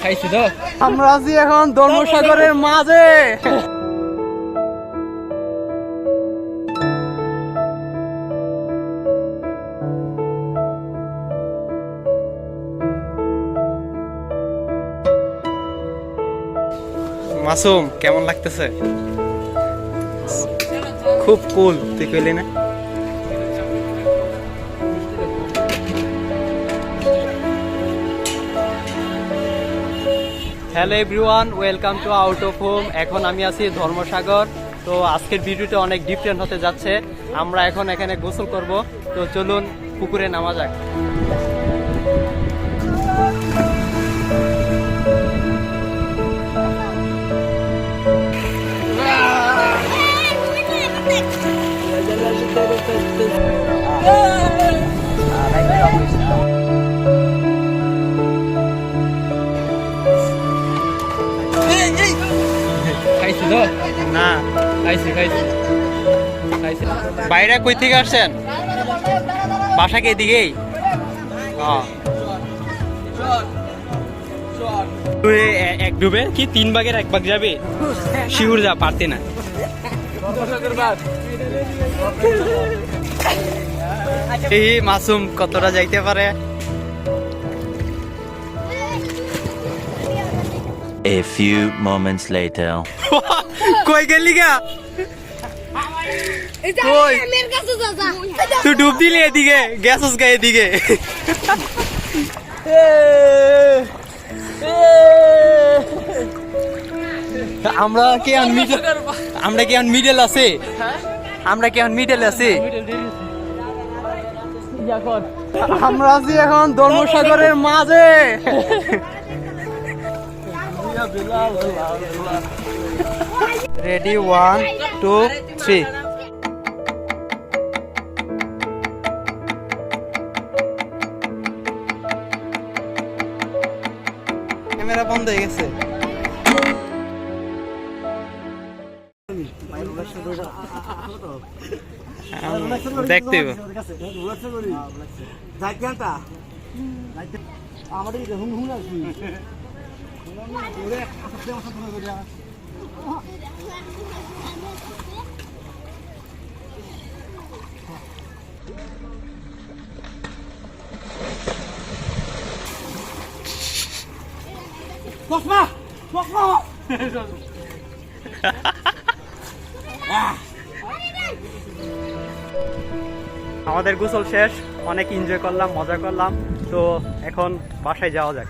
খাইছি তো আমরা আছি এখন ধর্মসাগরের মাঝে। মাসুম কেমন লাগতেছে? খুব কুল তুই কইলি না? Hello everyone welcome to out of home এখন আমি আছি ধর্মসাগর। তো আজকের ভিডিওটা অনেক ডিফারেন্ট হতে যাচ্ছে। আমরা এখন এখানে গোসল করব। তো চলুন পুকুরে নামা যাক। তো না। খাইছি খাইছি। খাইছি। বাইরে কই থেকে আসছেন? বাসা কে দিকেই এক ডুবে কি তিন ভাগের এক ভাগ যাবে? শিউর যা পারতে না। এই মাসুম কতটা যাইতে পারে? A few moments later. কই গেলি গা? যা যা তুই ডুব দিলি এদিকে গ্যাসস গা এদিকে। আমরা কি মিডল আমরা কি মিডল আছে? আমরা কি মিডল আছে? আমরা আছি এখন ধর্মসাগরের মাঝে। Ready one two three camera বন্ধ হয়ে গেছে। দেখতে আমাদের গোসল শেষ অনেক এনজয় করলাম মজা করলাম তো এখন বাসায় যাওয়া যাক।